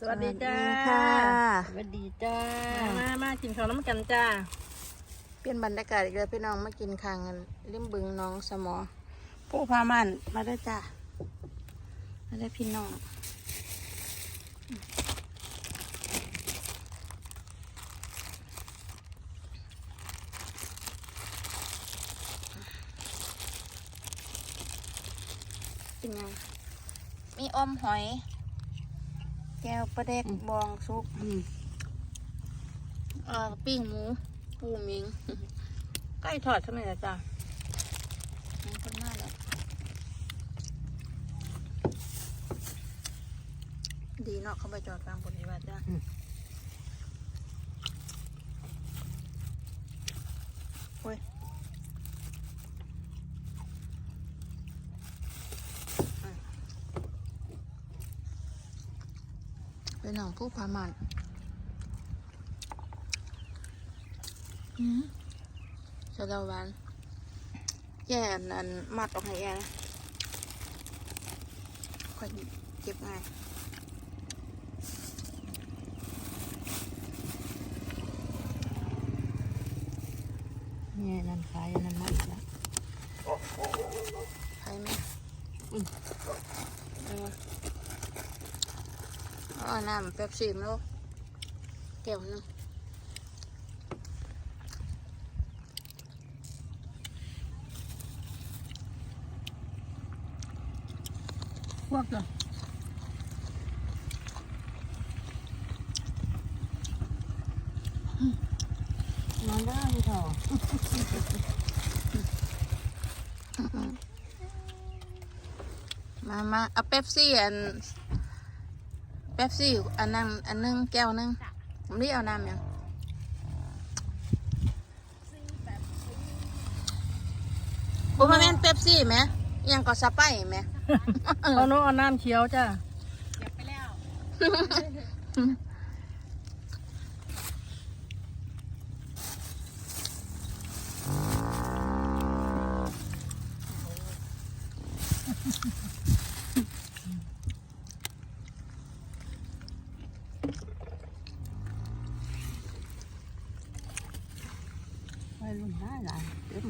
สวัสดีจ้าสวัสดีค่ะสวัสดีจ้า มามากินข้าวน้ำกันจ้า เปลี่ยนบรรยากาศอีกแล้วพี่น้องมากินข้างกันริมบึงหน้องสมอผู้พามันมาได้อจ้ามาได้อพี่น้องเป็นไงมีอมหอย แก้วปลาแดกบองซุปเอ่อปิ้งหมู ปูหมิง ใกล้ทอดทำไมล่ะจ้ะมันคนมากเลยดีเนาะเขาไปจอดฟังปฏิบัติจ้ะโอ้ยอืม เป็นหนองผู้พามันอืมสะเดาหวานแย่อันนั้นมัดออกให้แย่นะค่อยเก็บง่ายนี่นั่นขายอันนั่นมาอีกแล้วใช่ไหมอืม เออเอาน้ำเป๊ปซี่มาลูกแก้วหนึงพวกจ้ะมาได้พี่เถอะมา มา เอาเป๊ปซี่อันเป๊ปซี่อันนั้นอันหนึงแก้วหนึงผมนี่เอาน้ำยังบุมาแมนเป๊ปซี่ไหมอิหยังก็สไปร์ไหมเอาโน้เอาน้ำเขียวจ้าไปรุ่นได้หลายเต็ม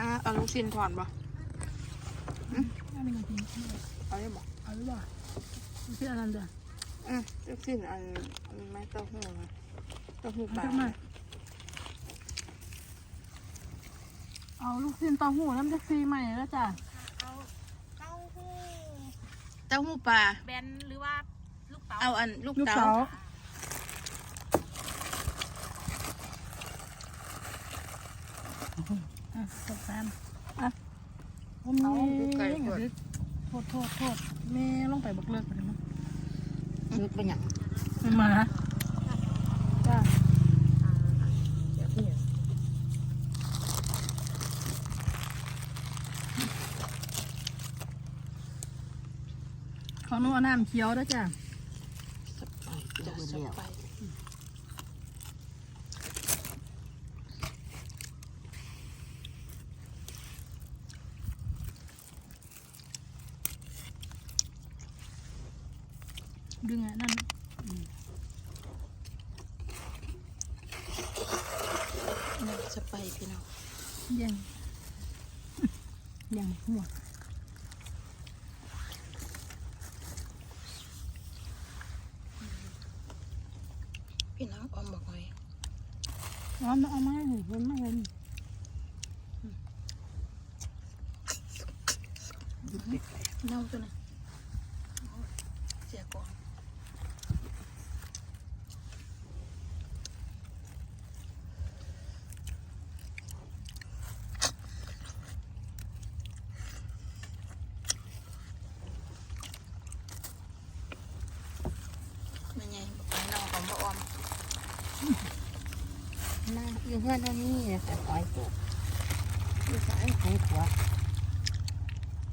อะเอาลูกชิ้นถอนบ่อันนี้ก็กินเอาได้บ่เอาหรือเปล่าเชื่อนั่นจ้ะอืมลูกชิ้นอันไม่เต้าหู้นะเต้าหู้ปลาเอาลูกชิ้นเต้าหู้น้ำจะฟรีใหม่แล้วจ้ะเอาเต้าหู้เต้าหู้ปลาแบนหรือว่าลูกเต๋าเอาอันลูกเต๋า เต๋า อะตกแซมอะโอ้แม่โทษโทษโทษแม่ลงไปบักเลิกไปเลยมั้งนึกเป็นหยังไม่มาจ้าเขาโน้น้ำเขียวด้วยจ้ะ จะสไป ดึงอะนั่นนี่สไปพี่น้องยังยังหัวพี่น้องออมบอกไว้อ๋อเอามาให้เห็นมาเห็นเน่าตัวนะ มาอยู่เพื่อนตรงนี้แต่ปอยตัวนี่สายไขขวา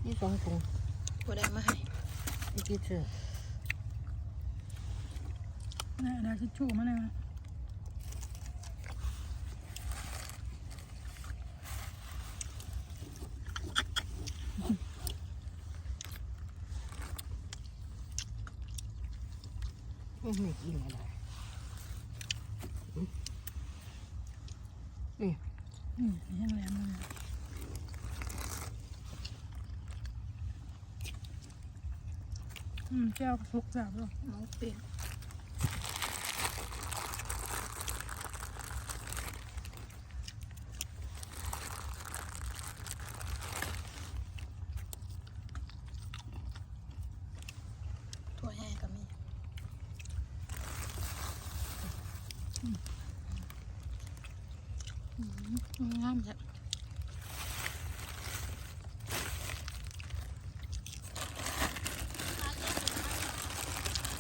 นี่สองกูงกูได้มาให้นี่กี่เชือนี่ได้ชิชชูมาเลยไม่กินอะไร นี่อืมแห้งแรงเลยอืมแก้วสุกจับแล้วน้องเปลี่ยนถั่วแห้งก็มีอืม งามจ้ะ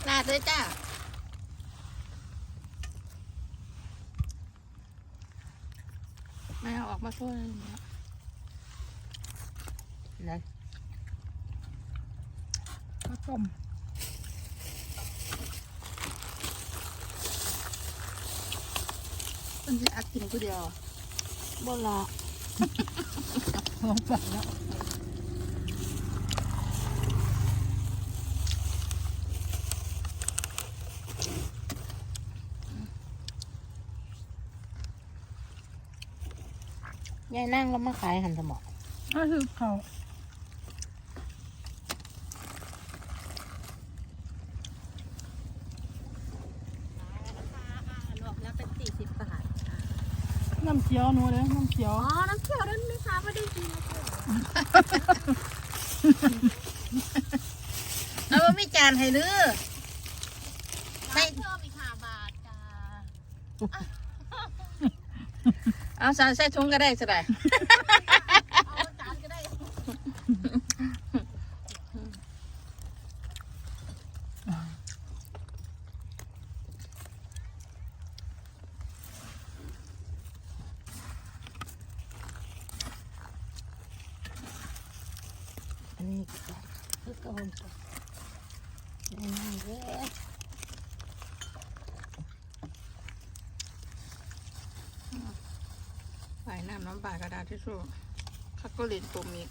ลาดเลยจ้าไม่เอาออกมาช่วยเลยเนี่ยแล้วข้าวต้มมันจะอักกินกูเดียว บ่ละหอมปากแล้วยายนั่งแล้วมาขายหันสมองก็คือเขา รวมแล้วเป็นสี่สิบบาท น้ำเขียวหนูเลยน้ำเขียว อ๋อ น้ำเขียวนั้นไม่ค้าไม่ได้กินนะจ๊ะเอาบ่มีจานให้ลือไม่เพิ่มอีกห้าบาทจ้าเอาใส่ใส่ถุงก็ได้สิได้เอาจานก็ได้ อันนี้ก็คือเกาหลีนี่นั่งเด้อ ใส่น้ำน้ำปลากระดาษทิชชู่คักก็เลินปุ่มอีก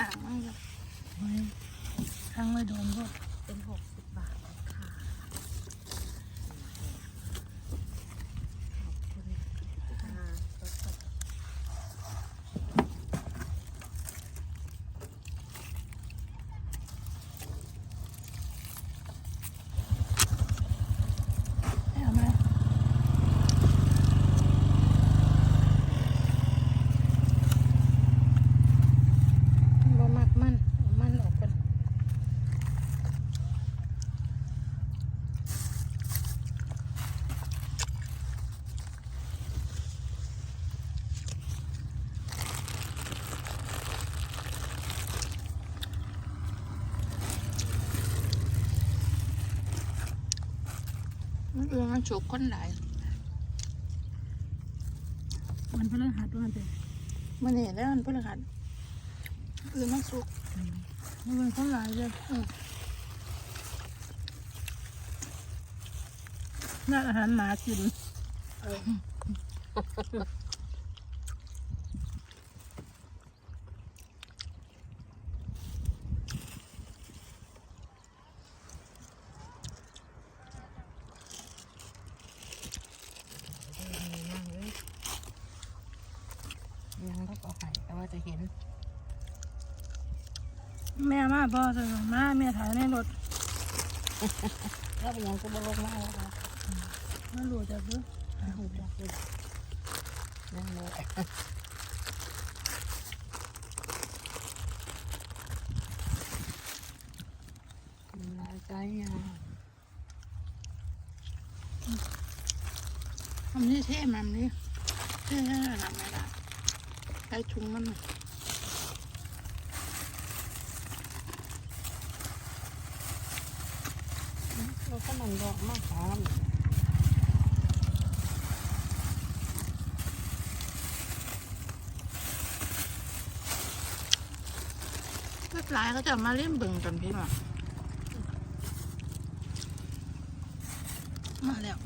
อ่างไม่เลยไม่ทั้งไม่โดนก็เป็นหกสิบบาทค่ะ ขอบคุณค่ะ เอาไหม บ่มักมันเอามันออกกันมัน เอือมันโฉกคนหลายมันเป็นเรื่องหัดว่ามันเป็นมันเห็นแล้วมันพฤหัสเอือมันสุกมันเป็นคนหลายเลยอืมน่าอาหารหมากินเออเลยยังต้องเอาไข่แต่ว่า จะเห็น แม่มาพ่อจะมาแม่ถ่ายในรถแล้วเป็นยังก็บลงมาแล้วค่ะมาหลุดจากเด้อหูจักเลยนั่งเลยลายใจอะทำนี่เท่มันนี่เท่ทำไม่ได้ใช้ถุงมันหน่อยเราก็มันก็มากขามก็หลายเขาจะมาเล่นบึงกันพี่หรอมาแล้ว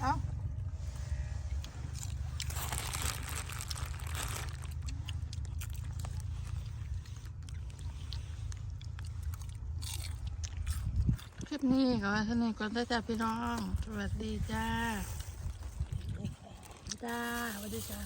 เอาคลิปนี้ก็ว่าเท่านี้ก่อนได้จ้าพี่น้อง สวัสดีจ้า จ้าสวัสดีจ้า